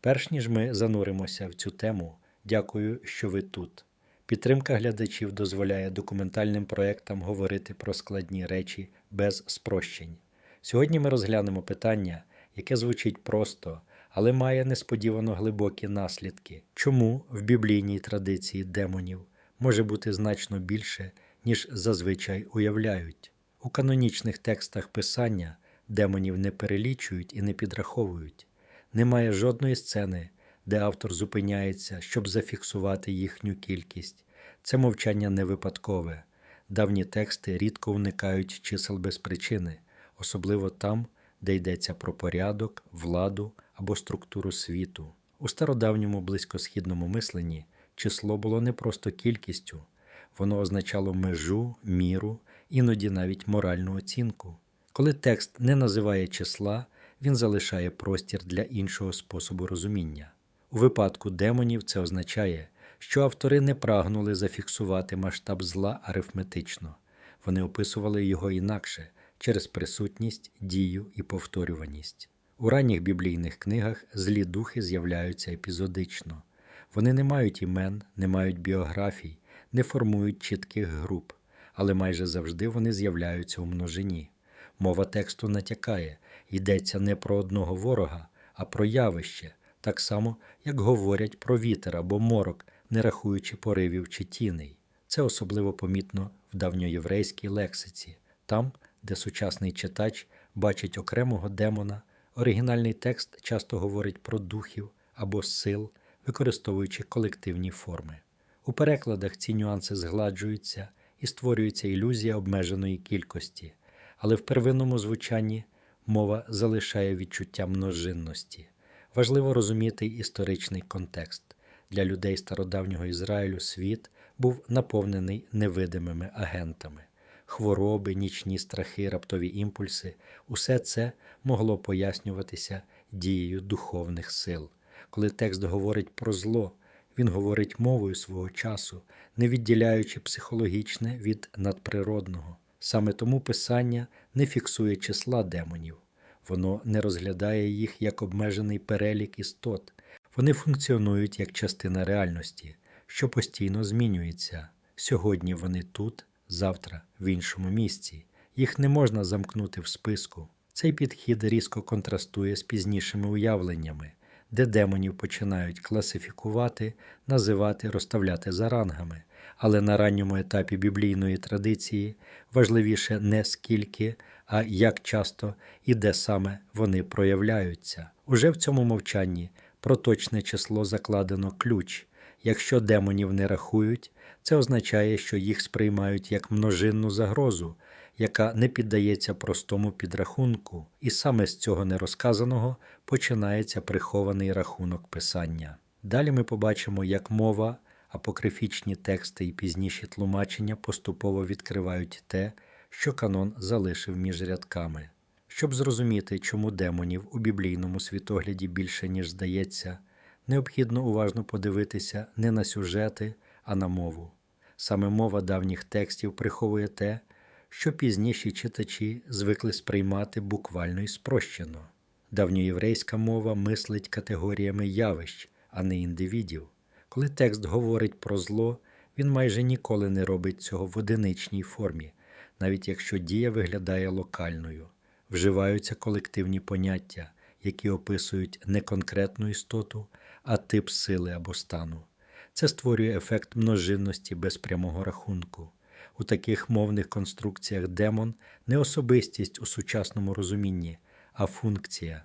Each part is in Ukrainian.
Перш ніж ми зануримося в цю тему, дякую, що ви тут. Підтримка глядачів дозволяє документальним проектам говорити про складні речі без спрощень. Сьогодні ми розглянемо питання, яке звучить просто, але має несподівано глибокі наслідки. Чому в біблійній традиції демонів може бути значно більше, ніж зазвичай уявляють? У канонічних текстах писання демонів не перелічують і не підраховують. Немає жодної сцени, де автор зупиняється, щоб зафіксувати їхню кількість. Це мовчання не випадкове. Давні тексти рідко уникають чисел без причини, особливо там, де йдеться про порядок, владу або структуру світу. У стародавньому близькосхідному мисленні число було не просто кількістю, воно означало межу, міру, іноді навіть моральну оцінку. Коли текст не називає числа, він залишає простір для іншого способу розуміння. У випадку демонів це означає, що автори не прагнули зафіксувати масштаб зла арифметично, вони описували його інакше через присутність, дію і повторюваність. У ранніх біблійних книгах злі духи з'являються епізодично. Вони не мають імен, не мають біографій, не формують чітких груп, але майже завжди вони з'являються у множині. Мова тексту натякає, йдеться не про одного ворога, а про явище, так само, як говорять про вітер або морок, не рахуючи поривів чи тіней. Це особливо помітно в давньоєврейській лексиці, там, де сучасний читач бачить окремого демона, оригінальний текст часто говорить про духів або сил, використовуючи колективні форми. У перекладах ці нюанси згладжуються і створюється ілюзія обмеженої кількості, але в первинному звучанні мова залишає відчуття множинності. Важливо розуміти історичний контекст. Для людей стародавнього Ізраїлю світ був наповнений невидимими агентами. Хвороби, нічні страхи, раптові імпульси усе це могло пояснюватися дією духовних сил. Коли текст говорить про зло, він говорить мовою свого часу, не відділяючи психологічне від надприродного. Саме тому писання не фіксує числа демонів, воно не розглядає їх як обмежений перелік істот. Вони функціонують як частина реальності, що постійно змінюється. Сьогодні вони тут, завтра в іншому місці. Їх не можна замкнути в списку. Цей підхід різко контрастує з пізнішими уявленнями, де демонів починають класифікувати, називати, розставляти за рангами. Але на ранньому етапі біблійної традиції важливіше не скільки, а як часто і де саме вони проявляються. Уже в цьому мовчанні про точне число закладено ключ. Якщо демонів не рахують, це означає, що їх сприймають як множинну загрозу, яка не піддається простому підрахунку, і саме з цього нерозказаного починається прихований рахунок писання. Далі ми побачимо, як мова, апокрифічні тексти і пізніші тлумачення поступово відкривають те, що канон залишив між рядками. Щоб зрозуміти, чому демонів у біблійному світогляді більше, ніж здається, необхідно уважно подивитися не на сюжети, а на мову. Саме мова давніх текстів приховує те, що пізніші читачі звикли сприймати буквально і спрощено. Давньоєврейська мова мислить категоріями явищ, а не індивідів. Коли текст говорить про зло, він майже ніколи не робить цього в одиничній формі, навіть якщо дія виглядає локальною. Вживаються колективні поняття, які описують не конкретну істоту, а тип сили або стану. Це створює ефект множинності без прямого рахунку. У таких мовних конструкціях демон не особистість у сучасному розумінні, а функція.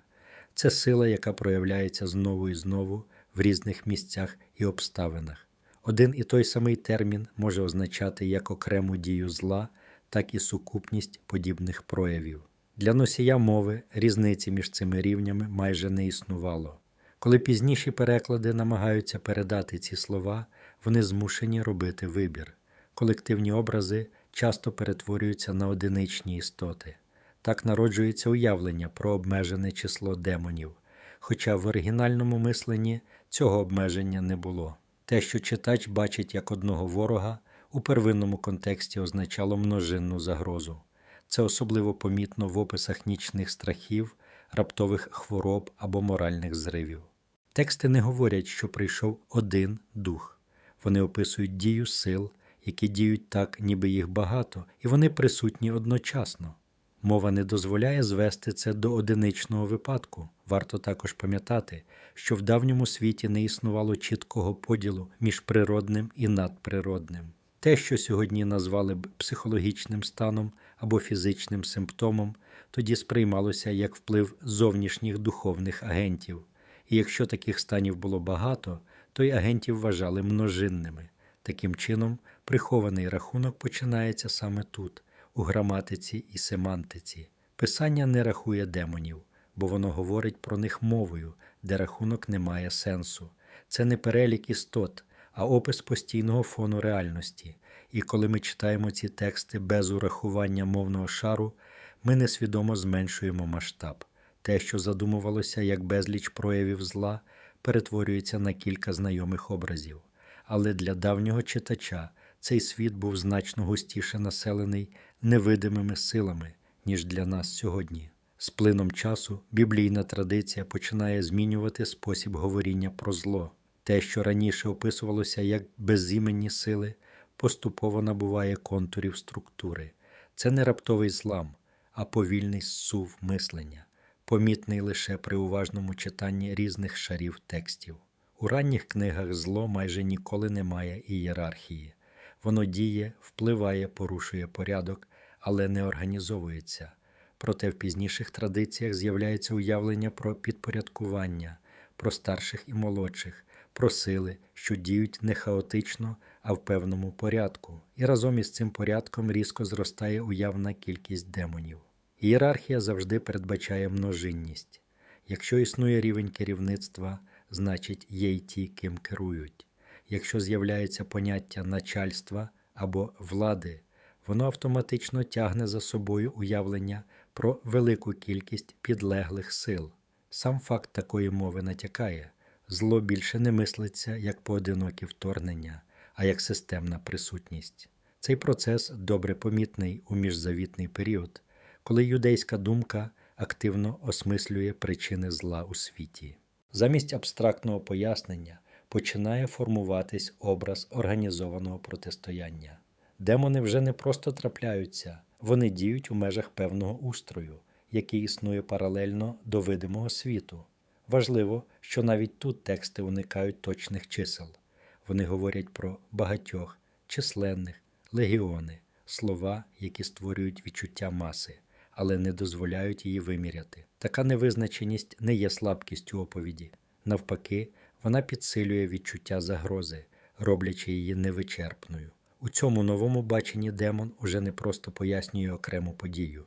Це сила, яка проявляється знову і знову в різних місцях і обставинах. Один і той самий термін може означати як окрему дію зла, так і сукупність подібних проявів. Для носія мови різниці між цими рівнями майже не існувало. Коли пізніші переклади намагаються передати ці слова, вони змушені робити вибір. Колективні образи часто перетворюються на одиничні істоти. Так народжується уявлення про обмежене число демонів, хоча в оригінальному мисленні цього обмеження не було. Те, що читач бачить як одного ворога, у первинному контексті означало множинну загрозу. Це особливо помітно в описах нічних страхів, раптових хвороб або моральних зривів. Тексти не говорять, що прийшов один дух. Вони описують дію сил, які діють так, ніби їх багато, і вони присутні одночасно. Мова не дозволяє звести це до одиничного випадку. Варто також пам'ятати, що в давньому світі не існувало чіткого поділу між природним і надприродним. Те, що сьогодні назвали б психологічним станом або фізичним симптомом, тоді сприймалося як вплив зовнішніх духовних агентів. І якщо таких станів було багато, то й агентів вважали множинними. Таким чином, прихований рахунок починається саме тут, у граматиці і семантиці. Писання не рахує демонів, бо воно говорить про них мовою, де рахунок не має сенсу. Це не перелік істот, а опис постійного фону реальності. І коли ми читаємо ці тексти без урахування мовного шару, ми несвідомо зменшуємо масштаб. Те, що задумувалося як безліч проявів зла, перетворюється на кілька знайомих образів. Але для давнього читача цей світ був значно густіше населений невидимими силами, ніж для нас сьогодні. З плином часу біблійна традиція починає змінювати спосіб говоріння про зло. Те, що раніше описувалося як безіменні сили, поступово набуває контурів структури. Це не раптовий злам, а повільний зсув мислення, помітний лише при уважному читанні різних шарів текстів. У ранніх книгах зло майже ніколи не має ієрархії. Воно діє, впливає, порушує порядок, але не організовується. Проте в пізніших традиціях з'являється уявлення про підпорядкування, про старших і молодших, про сили, що діють не хаотично, а в певному порядку, і разом із цим порядком різко зростає уявна кількість демонів. Ієрархія завжди передбачає множинність. Якщо існує рівень керівництва, значить є й ті, ким керують. Якщо з'являється поняття начальства або влади, воно автоматично тягне за собою уявлення про велику кількість підлеглих сил. Сам факт такої мови натякає, зло більше не мислиться як поодинокі вторгнення, а як системна присутність. Цей процес добре помітний у міжзавітний період, коли юдейська думка активно осмислює причини зла у світі. Замість абстрактного пояснення починає формуватись образ організованого протистояння. Демони вже не просто трапляються, вони діють у межах певного устрою, який існує паралельно до видимого світу. Важливо, що навіть тут тексти уникають точних чисел. Вони говорять про багатьох, численних, легіони, слова, які створюють відчуття маси, але не дозволяють її виміряти. Така невизначеність не є слабкістю оповіді. Навпаки, вона підсилює відчуття загрози, роблячи її невичерпною. У цьому новому баченні демон уже не просто пояснює окрему подію,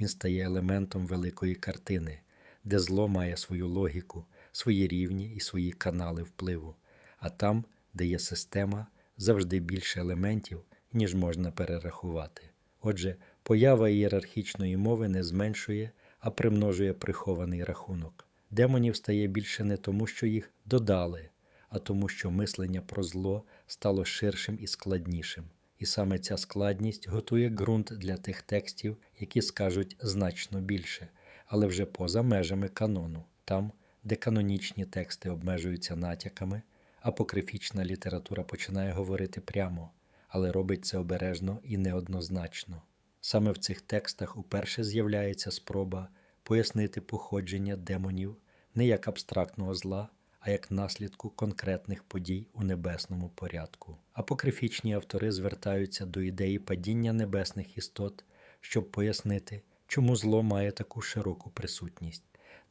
він стає елементом великої картини, де зло має свою логіку, свої рівні і свої канали впливу, а там, де є система, завжди більше елементів, ніж можна перерахувати. Отже, поява ієрархічної мови не зменшує, а примножує прихований рахунок. Демонів стає більше не тому, що їх додали, а тому, що мислення про зло стало ширшим і складнішим. І саме ця складність готує ґрунт для тих текстів, які скажуть значно більше, але вже поза межами канону, там, де канонічні тексти обмежуються натяками, апокрифічна література починає говорити прямо, але робить це обережно і неоднозначно. Саме в цих текстах уперше з'являється спроба пояснити походження демонів не як абстрактного зла, а як наслідку конкретних подій у небесному порядку. Апокрифічні автори звертаються до ідеї падіння небесних істот, щоб пояснити, чому зло має таку широку присутність.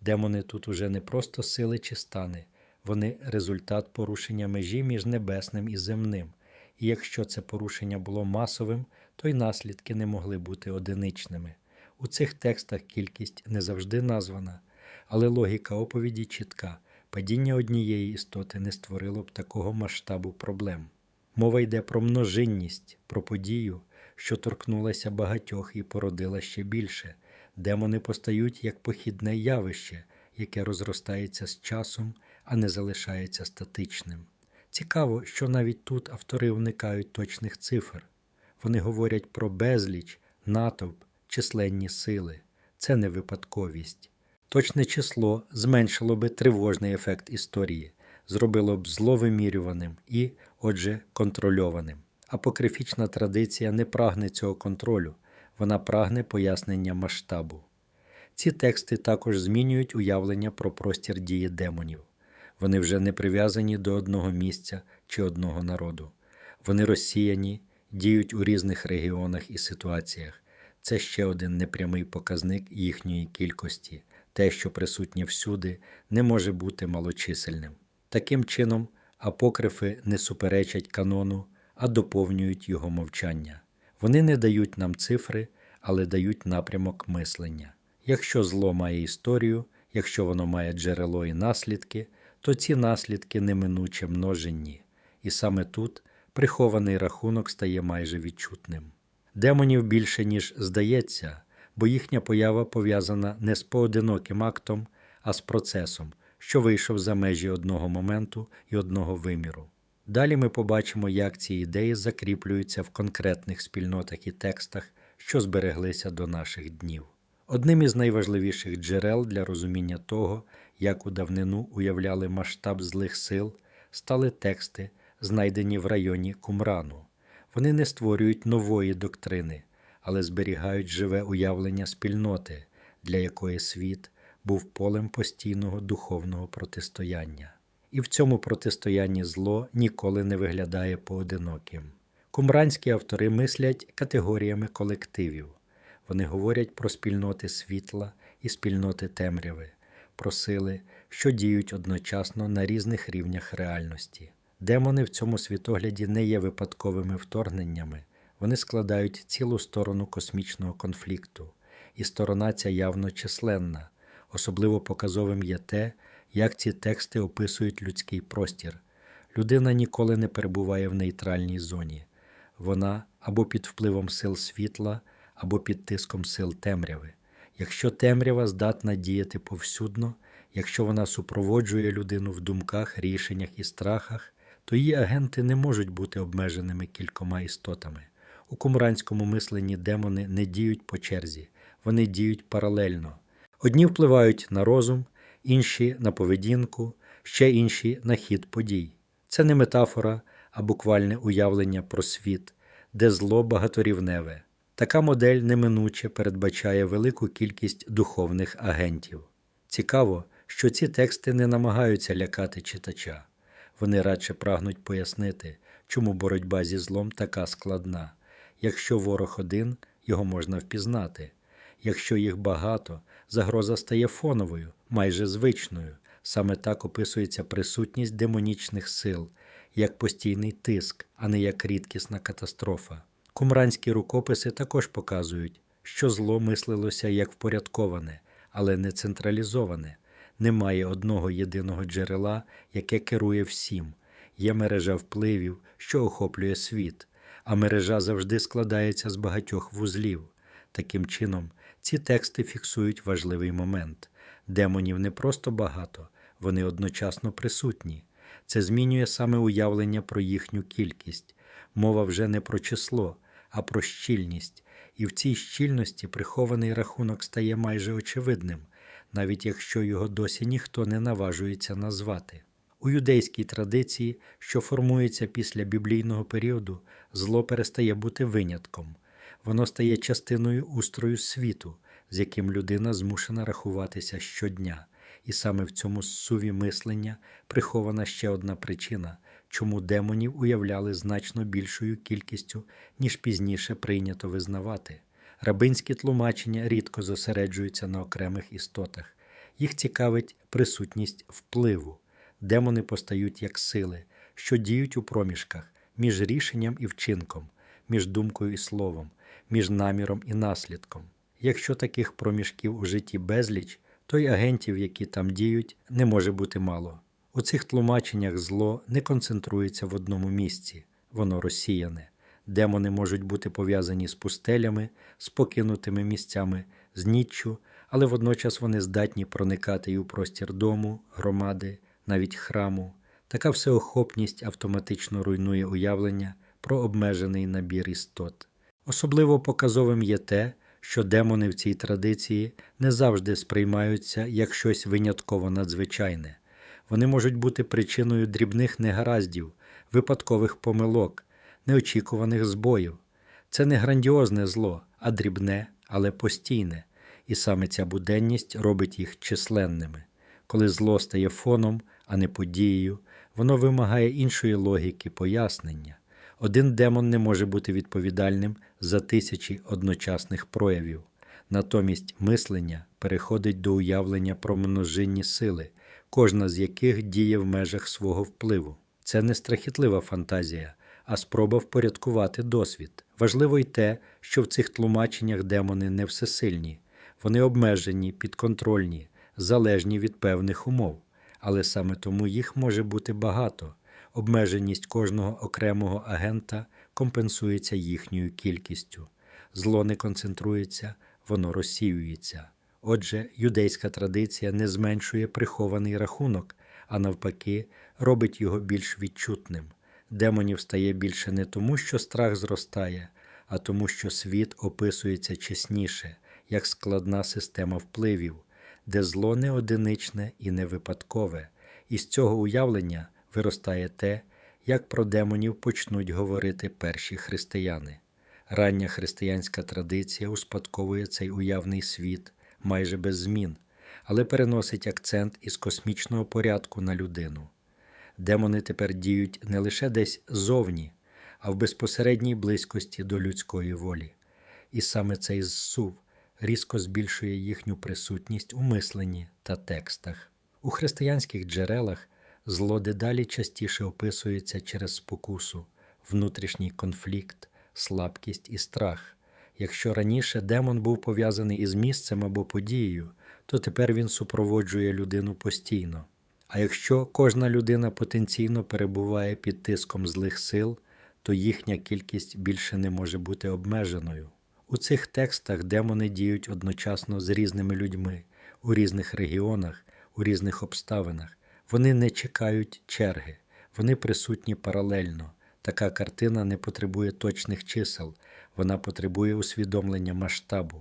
Демони тут уже не просто сили чи стани, вони результат порушення межі між небесним і земним. І якщо це порушення було масовим, то й наслідки не могли бути одиничними. У цих текстах кількість не завжди названа, але логіка оповіді чітка: падіння однієї істоти не створило б такого масштабу проблем. Мова йде про множинність, про подію, що торкнулася багатьох і породила ще більше. Демони постають як похідне явище, яке розростається з часом, а не залишається статичним. Цікаво, що навіть тут автори уникають точних цифр. Вони говорять про безліч, натовп, численні сили. Це не випадковість. Точне число зменшило би тривожний ефект історії, зробило б зловимірюваним і, отже, контрольованим. Апокрифічна традиція не прагне цього контролю, вона прагне пояснення масштабу. Ці тексти також змінюють уявлення про простір дії демонів. Вони вже не прив'язані до одного місця чи одного народу. Вони розсіяні, діють у різних регіонах і ситуаціях. Це ще один непрямий показник їхньої кількості. Те, що присутнє всюди, не може бути малочисельним. Таким чином, апокрифи не суперечать канону, а доповнюють його мовчання. Вони не дають нам цифри, але дають напрямок мислення. Якщо зло має історію, якщо воно має джерело і наслідки, то ці наслідки неминуче множенні, і саме тут прихований рахунок стає майже відчутним. Демонів більше, ніж здається, бо їхня поява пов'язана не з поодиноким актом, а з процесом, що вийшов за межі одного моменту і одного виміру. Далі ми побачимо, як ці ідеї закріплюються в конкретних спільнотах і текстах, що збереглися до наших днів. Одним із найважливіших джерел для розуміння того, як у давнину уявляли масштаб злих сил, стали тексти, знайдені в районі Кумрану. Вони не створюють нової доктрини, але зберігають живе уявлення спільноти, для якої світ був полем постійного духовного протистояння. І в цьому протистоянні зло ніколи не виглядає поодиноким. Кумранські автори мислять категоріями колективів. Вони говорять про спільноти світла і спільноти темряви, про сили, що діють одночасно на різних рівнях реальності. Демони в цьому світогляді не є випадковими вторгненнями, вони складають цілу сторону космічного конфлікту, і сторона ця явно численна. Особливо показовим є те, як ці тексти описують людський простір. Людина ніколи не перебуває в нейтральній зоні. Вона або під впливом сил світла, або під тиском сил темряви. Якщо темрява здатна діяти повсюдно, якщо вона супроводжує людину в думках, рішеннях і страхах, то її агенти не можуть бути обмеженими кількома істотами. У кумранському мисленні демони не діють по черзі, вони діють паралельно. Одні впливають на розум, інші на поведінку, ще інші на хід подій. Це не метафора, а буквальне уявлення про світ, де зло багаторівневе. Така модель неминуче передбачає велику кількість духовних агентів. Цікаво, що ці тексти не намагаються лякати читача. Вони радше прагнуть пояснити, чому боротьба зі злом така складна. Якщо ворог один, його можна впізнати. Якщо їх багато, загроза стає фоновою, майже звичною. Саме так описується присутність демонічних сил, як постійний тиск, а не як рідкісна катастрофа. Кумранські рукописи також показують, що зло мислилося як впорядковане, але не централізоване. Немає одного єдиного джерела, яке керує всім. Є мережа впливів, що охоплює світ, а мережа завжди складається з багатьох вузлів. Таким чином, ці тексти фіксують важливий момент. Демонів не просто багато, вони одночасно присутні. Це змінює саме уявлення про їхню кількість. Мова вже не про число, а про щільність, і в цій щільності прихований рахунок стає майже очевидним, навіть якщо його досі ніхто не наважується назвати. У юдейській традиції, що формується після біблійного періоду, зло перестає бути винятком, воно стає частиною устрою світу, з яким людина змушена рахуватися щодня, і саме в цьому суві мислення прихована ще одна причина, чому демонів уявляли значно більшою кількістю, ніж пізніше прийнято визнавати. Рабинські тлумачення рідко зосереджуються на окремих істотах, їх цікавить присутність впливу. Демони постають як сили, що діють у проміжках між рішенням і вчинком, між думкою і словом, між наміром і наслідком. Якщо таких проміжків у житті безліч, то й агентів, які там діють, не може бути мало. У цих тлумаченнях зло не концентрується в одному місці, воно розсіяне. Демони можуть бути пов'язані з пустелями, з покинутими місцями, з ніччю, але водночас вони здатні проникати і у простір дому, громади, навіть храму. Така всеохопність автоматично руйнує уявлення про обмежений набір істот. Особливо показовим є те, що демони в цій традиції не завжди сприймаються як щось винятково надзвичайне. Вони можуть бути причиною дрібних негараздів, випадкових помилок, неочікуваних збоїв. Це не грандіозне зло, а дрібне, але постійне, і саме ця буденність робить їх численними. Коли зло стає фоном, а не подією, воно вимагає іншої логіки, пояснення. Один демон не може бути відповідальним за тисячі одночасних проявів. Натомість мислення переходить до уявлення про множинні сили, кожна з яких діє в межах свого впливу. Це не страхітлива фантазія, а спроба впорядкувати досвід. Важливо й те, що в цих тлумаченнях демони не всесильні, вони обмежені, підконтрольні, залежні від певних умов, але саме тому їх може бути багато. Обмеженість кожного окремого агента компенсується їхньою кількістю. Зло не концентрується, воно розсіюється. Отже, юдейська традиція не зменшує прихований рахунок, а навпаки, робить його більш відчутним. Демонів стає більше не тому, що страх зростає, а тому, що світ описується чесніше, як складна система впливів, де зло не одиничне і не випадкове, і з цього уявлення виростає те, як про демонів почнуть говорити перші християни. Рання християнська традиція успадковує цей уявний світ майже без змін, але переносить акцент із космічного порядку на людину. Демони тепер діють не лише десь зовні, а в безпосередній близькості до людської волі. І саме цей зсув різко збільшує їхню присутність у мисленні та текстах. У християнських джерелах зло дедалі частіше описується через спокусу, внутрішній конфлікт, слабкість і страх. Якщо раніше демон був пов'язаний із місцем або подією, то тепер він супроводжує людину постійно. А якщо кожна людина потенційно перебуває під тиском злих сил, то їхня кількість більше не може бути обмеженою. У цих текстах демони діють одночасно з різними людьми, у різних регіонах, у різних обставинах. Вони не чекають черги, вони присутні паралельно. Така картина не потребує точних чисел, вона потребує усвідомлення масштабу.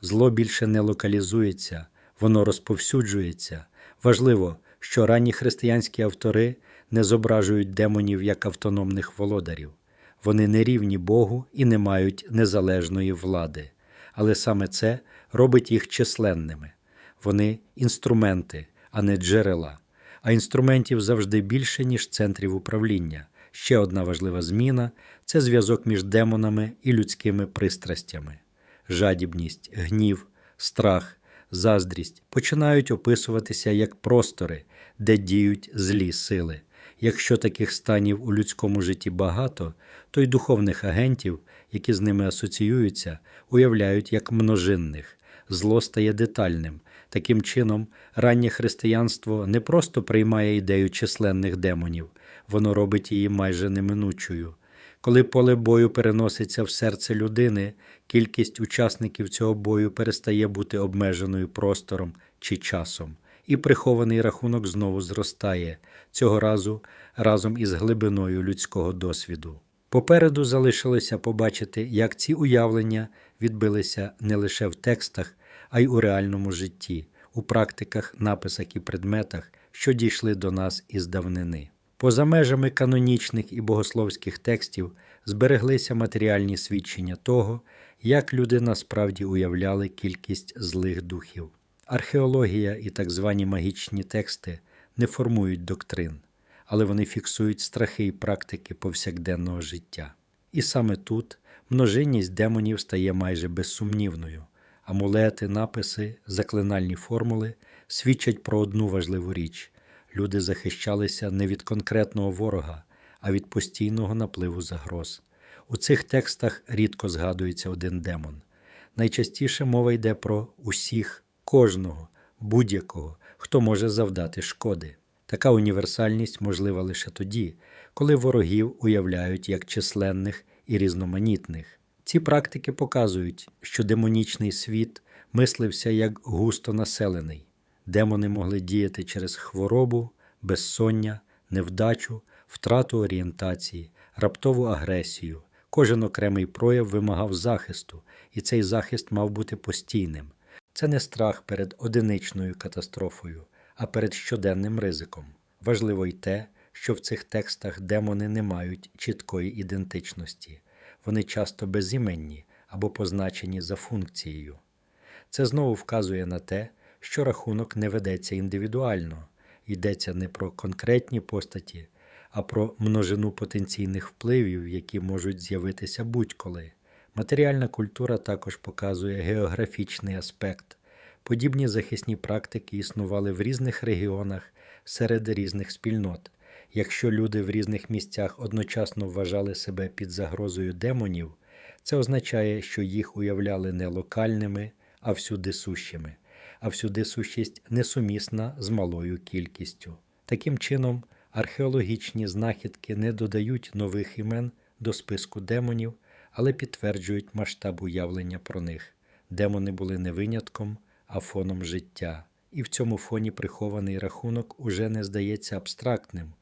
Зло більше не локалізується, воно розповсюджується. Важливо, що ранні християнські автори не зображують демонів як автономних володарів. Вони не рівні Богу і не мають незалежної влади, але саме це робить їх численними. Вони інструменти, а не джерела. А інструментів завжди більше, ніж центрів управління. Ще одна важлива зміна це зв'язок між демонами і людськими пристрастями. Жадібність, гнів, страх, заздрість починають описуватися як простори, де діють злі сили. Якщо таких станів у людському житті багато, то й духовних агентів, які з ними асоціюються, уявляють як множинних. Зло стає детальним. Таким чином, раннє християнство не просто приймає ідею численних демонів, воно робить її майже неминучою. Коли поле бою переноситься в серце людини, кількість учасників цього бою перестає бути обмеженою простором чи часом, і прихований рахунок знову зростає, цього разу разом із глибиною людського досвіду. Попереду залишилося побачити, як ці уявлення відбилися не лише в текстах, а й у реальному житті, у практиках, написах і предметах, що дійшли до нас із давнини. Поза межами канонічних і богословських текстів збереглися матеріальні свідчення того, як люди насправді уявляли кількість злих духів. Археологія і так звані магічні тексти не формують доктрин, але вони фіксують страхи і практики повсякденного життя. І саме тут множинність демонів стає майже безсумнівною. Амулети, написи, заклинальні формули свідчать про одну важливу річ люди захищалися не від конкретного ворога, а від постійного напливу загроз. У цих текстах рідко згадується один демон. Найчастіше мова йде про усіх, кожного, будь-якого, хто може завдати шкоди. Така універсальність можлива лише тоді, коли ворогів уявляють як численних і різноманітних. Ці практики показують, що демонічний світ мислився як густо населений. Демони могли діяти через хворобу, безсоння, невдачу, втрату орієнтації, раптову агресію, Кожен окремий прояв вимагав захисту, і цей захист мав бути постійним. Це не страх перед одиничною катастрофою, а перед щоденним ризиком. Важливо й те, що в цих текстах демони не мають чіткої ідентичності, вони часто безіменні або позначені за функцією. Це знову вказує на те, що рахунок не ведеться індивідуально, йдеться не про конкретні постаті, а про множину потенційних впливів, які можуть з'явитися будь-коли. Матеріальна культура також показує географічний аспект. Подібні захисні практики існували в різних регіонах серед різних спільнот. Якщо люди в різних місцях одночасно вважали себе під загрозою демонів, це означає, що їх уявляли не локальними, а всюди сущими, а всюди сущість несумісна з малою кількістю. Таким чином, археологічні знахідки не додають нових імен до списку демонів, але підтверджують масштаб уявлення про них. Демони були не винятком, а фоном життя, і в цьому фоні прихований рахунок уже не здається абстрактним.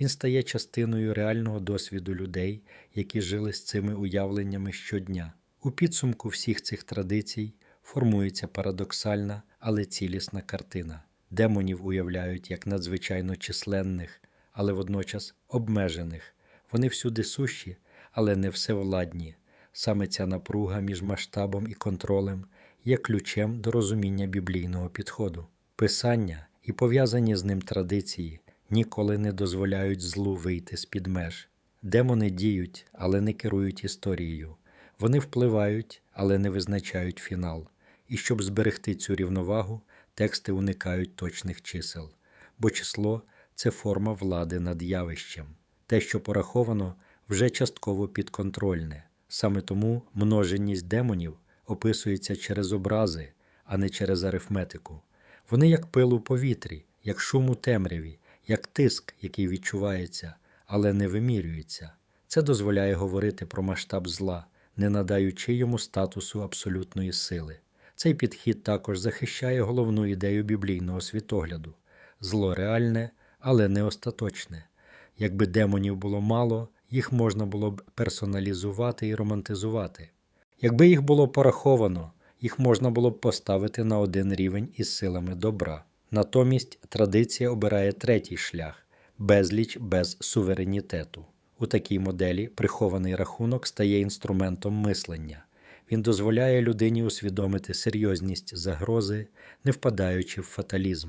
Він стає частиною реального досвіду людей, які жили з цими уявленнями щодня. У підсумку всіх цих традицій формується парадоксальна, але цілісна картина. Демонів уявляють як надзвичайно численних, але водночас обмежених. Вони всюди сущі, але не всевладні. Саме ця напруга між масштабом і контролем є ключем до розуміння біблійного підходу. Писання і пов'язані з ним традиції ніколи не дозволяють злу вийти з-під меж. Демони діють, але не керують історією. Вони впливають, але не визначають фінал. І щоб зберегти цю рівновагу, тексти уникають точних чисел, бо число це форма влади над явищем. Те, що пораховано, вже частково підконтрольне. Саме тому множенність демонів описується через образи, а не через арифметику. Вони як пил у повітрі, як шум у темряві, як тиск, який відчувається, але не вимірюється. Це дозволяє говорити про масштаб зла, не надаючи йому статусу абсолютної сили. Цей підхід також захищає головну ідею біблійного світогляду зло реальне, але не остаточне. Якби демонів було мало, їх можна було б персоналізувати і романтизувати. Якби їх було пораховано, їх можна було б поставити на один рівень із силами добра. Натомість традиція обирає третій шлях безліч без суверенітету. У такій моделі прихований рахунок стає інструментом мислення. Він дозволяє людині усвідомити серйозність загрози, не впадаючи в фаталізм.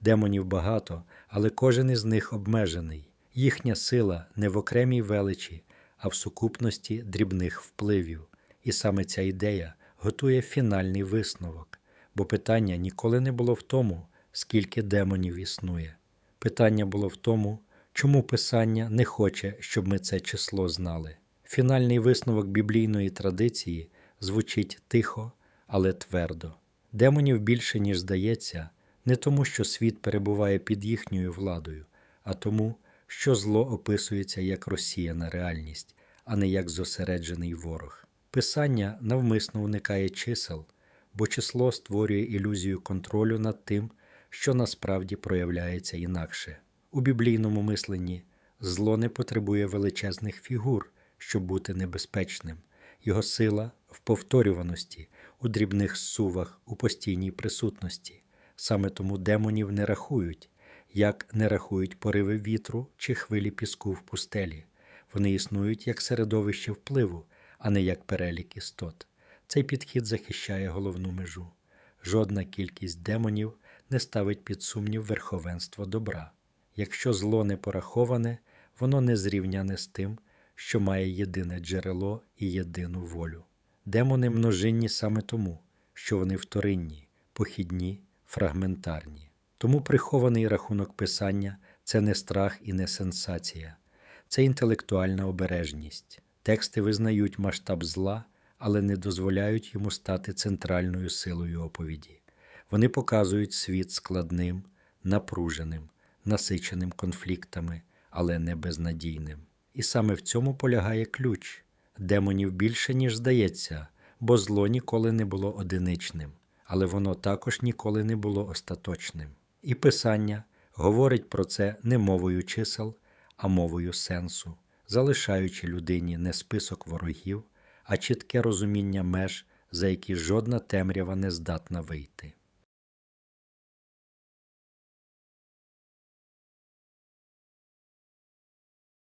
Демонів багато, але кожен із них обмежений. Їхня сила не в окремій величі, а в сукупності дрібних впливів. І саме ця ідея готує фінальний висновок, бо питання ніколи не було в тому, скільки демонів існує. Питання було в тому, чому Писання не хоче, щоб ми це число знали. Фінальний висновок біблійної традиції звучить тихо, але твердо. Демонів більше, ніж здається, не тому, що світ перебуває під їхньою владою, а тому, що зло описується як розсіяна реальність, а не як зосереджений ворог. Писання навмисно уникає чисел, бо число створює ілюзію контролю над тим, що насправді проявляється інакше. У біблійному мисленні зло не потребує величезних фігур, щоб бути небезпечним, його сила в повторюваності, у дрібних сувах, у постійній присутності. Саме тому демонів не рахують, як не рахують пориви вітру чи хвилі піску в пустелі. Вони існують як середовище впливу, а не як перелік істот. Цей підхід захищає головну межу. Жодна кількість демонів не ставить під сумнів верховенство добра. Якщо зло не пораховане, воно не зрівняне з тим, що має єдине джерело і єдину волю. Демони множинні саме тому, що вони вторинні, похідні, фрагментарні. Тому прихований рахунок писання це не страх і не сенсація, це інтелектуальна обережність. Тексти визнають масштаб зла, але не дозволяють йому стати центральною силою оповіді. Вони показують світ складним, напруженим, насиченим конфліктами, але не безнадійним. І саме в цьому полягає ключ демонів більше, ніж здається, бо зло ніколи не було одиничним, але воно також ніколи не було остаточним. І Писання говорить про це не мовою чисел, а мовою сенсу. залишаючи людині не список ворогів, а чітке розуміння меж, за які жодна темрява не здатна вийти.